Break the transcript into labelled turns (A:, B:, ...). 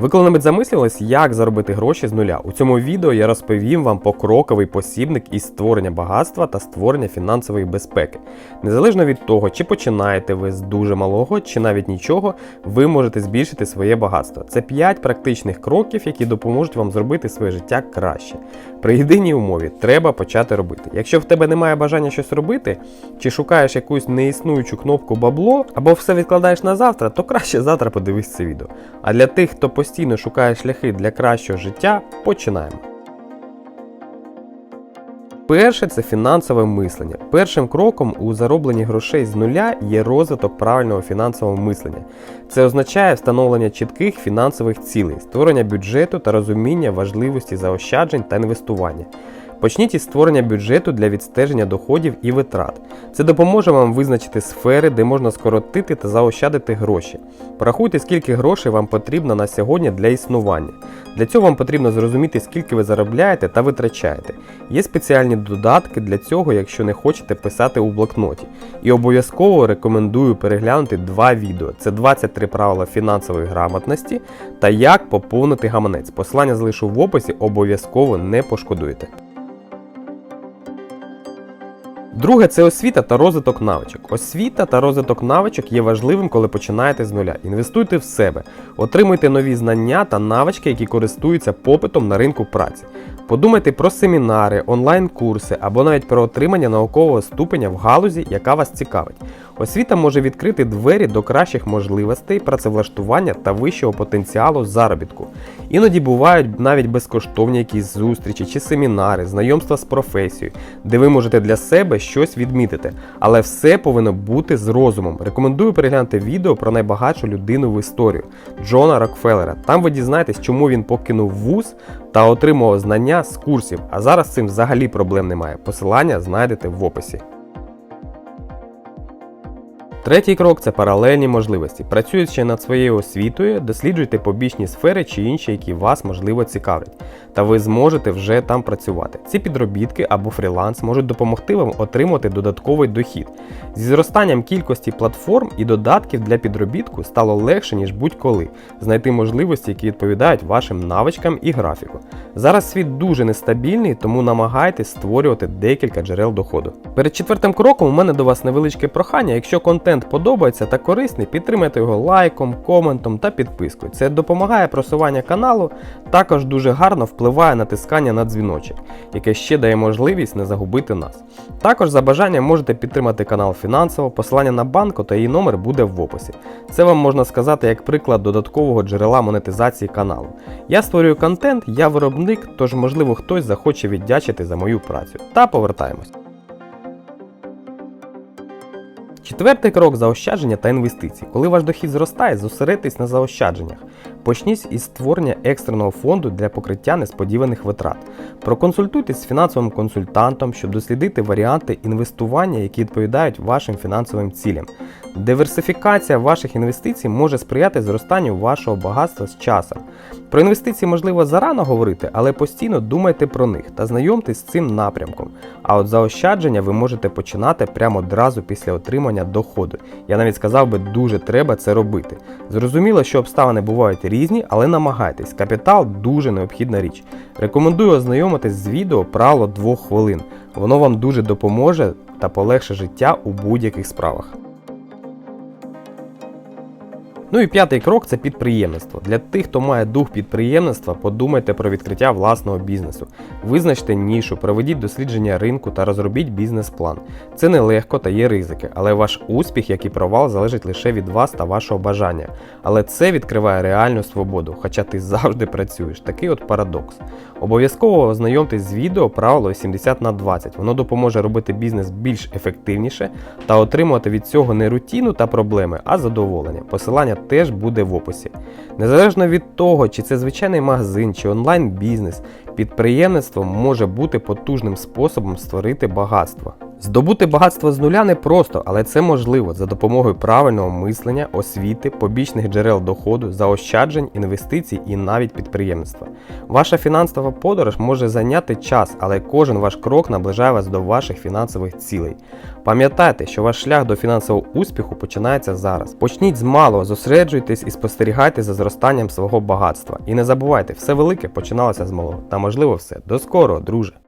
A: Ви коли-небудь замислились, як заробити гроші з нуля? У цьому відео я розповім вам покроковий посібник із створення багатства та створення фінансової безпеки. Незалежно від того, чи починаєте ви з дуже малого, чи навіть нічого, ви можете збільшити своє багатство. Це 5 практичних кроків, які допоможуть вам зробити своє життя краще. При єдиній умові треба почати робити. Якщо в тебе немає бажання щось робити, чи шукаєш якусь неіснуючу кнопку бабло, або все відкладаєш на завтра, то краще завтра подивись це відео. А для тих, хто постійно шукає шляхи для кращого життя, починаємо. Перше це фінансове мислення. Першим кроком у заробленні грошей з нуля є розвиток правильного фінансового мислення. Це означає встановлення чітких фінансових цілей, створення бюджету та розуміння важливості заощаджень та інвестування. Почніть із створення бюджету для відстеження доходів і витрат. Це допоможе вам визначити сфери, де можна скоротити та заощадити гроші. Порахуйте, скільки грошей вам потрібно на сьогодні для існування. Для цього вам потрібно зрозуміти, скільки ви заробляєте та витрачаєте. Є спеціальні додатки для цього, якщо не хочете писати у блокноті. І обов'язково рекомендую переглянути два відео: це 23 правила фінансової грамотності та як поповнити гаманець. Посилання залишу в описі, обов'язково не пошкодуєте. Друге це освіта та розвиток навичок. Освіта та розвиток навичок є важливим, коли починаєте з нуля. Інвестуйте в себе, отримуйте нові знання та навички, які користуються попитом на ринку праці. Подумайте про семінари, онлайн-курси або навіть про отримання наукового ступеня в галузі, яка вас цікавить. Освіта може відкрити двері до кращих можливостей працевлаштування та вищого потенціалу заробітку. Іноді бувають навіть безкоштовні якісь зустрічі чи семінари, знайомства з професією, де ви можете для себе щось відмітити. Але все повинно бути з розумом. Рекомендую переглянути відео про найбагатшу людину в історію Джона Рокфеллера. Там ви дізнаєтесь, чому він покинув вуз та отримував знання з курсів. А зараз цим взагалі проблем немає. Посилання знайдете в описі. Третій крок це паралельні можливості. Працюючи над своєю освітою, досліджуйте побічні сфери чи інші, які вас можливо цікавлять, та ви зможете вже там працювати. Ці підробітки або фріланс можуть допомогти вам отримати додатковий дохід. Зі зростанням кількості платформ і додатків для підробітку стало легше, ніж будь-коли, знайти можливості, які відповідають вашим навичкам і графіку. Зараз світ дуже нестабільний, тому намагайтесь створювати декілька джерел доходу. Перед четвертим кроком у мене до вас невеличке прохання. Якщо контент подобається та корисний, підтримайте його лайком, коментом та підпискою. Це допомагає просуванню каналу, також дуже гарно впливає на тискання на дзвіночок, яке ще дає можливість не загубити нас. Також за бажанням можете підтримати канал фінансово, посилання на банку та її номер буде в описі. Це вам можна сказати як приклад додаткового джерела монетизації каналу. Я створюю контент, я виробник, тож можливо хтось захоче віддячити за мою працю. Та повертаємось. Четвертий крок заощадження та інвестиції. Коли ваш дохід зростає, зосередьтесь на заощадженнях. Почніть із створення екстреного фонду для покриття несподіваних витрат. Проконсультуйтесь з фінансовим консультантом, щоб дослідити варіанти інвестування, які відповідають вашим фінансовим цілям. Диверсифікація ваших інвестицій може сприяти зростанню вашого багатства з часом. Про інвестиції можливо зарано говорити, але постійно думайте про них та знайомтесь з цим напрямком. А от заощадження ви можете починати прямо одразу після отримання доходу. Я навіть сказав би, дуже треба це робити. Зрозуміло, що обставини бувають різні, але намагайтесь. Капітал дуже необхідна річ. Рекомендую ознайомитись з відео правило двох хвилин. Воно вам дуже допоможе та полегше життя у будь-яких справах. Ну і п'ятий крок це підприємництво. Для тих, хто має дух підприємництва, подумайте про відкриття власного бізнесу. Визначте нішу, проведіть дослідження ринку та розробіть бізнес-план. Це нелегко та є ризики, але ваш успіх, як і провал, залежить лише від вас та вашого бажання. Але це відкриває реальну свободу, хоча ти завжди працюєш. Такий от парадокс. Обов'язково ознайомтесь з відео правило 80 на 20. Воно допоможе робити бізнес більш ефективніше та отримувати від цього не рутину та проблеми, а задоволення. Посилання теж буде в описі. Незалежно від того, чи це звичайний магазин, чи онлайн-бізнес, підприємництво може бути потужним способом створити багатство. Здобути багатство з нуля не просто, але це можливо за допомогою правильного мислення, освіти, побічних джерел доходу, заощаджень, інвестицій і навіть підприємництва. Ваша фінансова подорож може зайняти час, але кожен ваш крок наближає вас до ваших фінансових цілей. Пам'ятайте, що ваш шлях до фінансового успіху починається зараз. Почніть з малого, зосереджуйтесь і спостерігайте за зростанням свого багатства. І не забувайте, все велике починалося з малого. Та можливо все. До скорого, друже!